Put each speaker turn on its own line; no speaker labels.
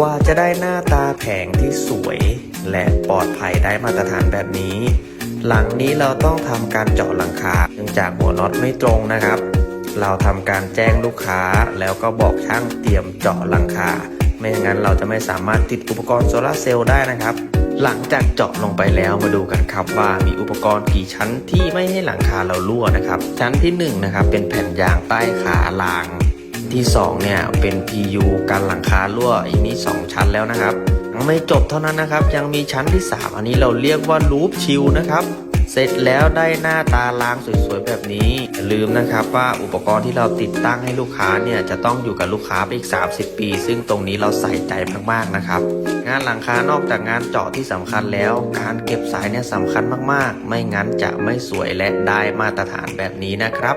กว่าจะได้หน้าตาแผงที่สวย และปลอดภัยได้มาตรฐานแบบนี้ หลังนี้เราต้องทำการเจาะหลังคาเนื่องจากหัวน็อตไม่ตรงนะครับ เราทำการแจ้งลูกค้าแล้วก็บอกช่างเตรียมเจาะหลังคา ไม่อย่างนั้นเราจะไม่สามารถติดอุปกรณ์โซลาร์เซลล์ได้นะครับ หลังจากเจาะลงไปแล้วมาดูกันครับว่ามีอุปกรณ์กี่ชั้นที่ไม่ให้หลังคาเรารั่วนะครับ ชั้นที่หนึ่งนะครับเป็นแผ่นยางใต้ขาราง ที่สองเนี่ย เป็น PU กันหลังคารั่วอีกนี้สองชั้นแล้วนะครับ ยังไม่จบเท่านั้นนะครับ ยังมีชั้นที่ 3 อันนี้เราเรียกว่าลูปชิลนะครับ เสร็จแล้วได้หน้าตารางสวยๆแบบนี้อย่าลืมนะครับว่าอุปกรณ์ที่เราติดตั้งให้ลูกค้าเนี่ยจะต้องอยู่กับลูกค้าไปอีก 30 ปี ซึ่งตรงนี้เราใส่ใจมากๆนะครับ งานหลังคานอกจากงานเจาะที่สำคัญแล้ว การเก็บสายเนี่ยสำคัญมากๆ ไม่งั้นจะไม่สวยและได้มาตรฐานแบบนี้นะครับ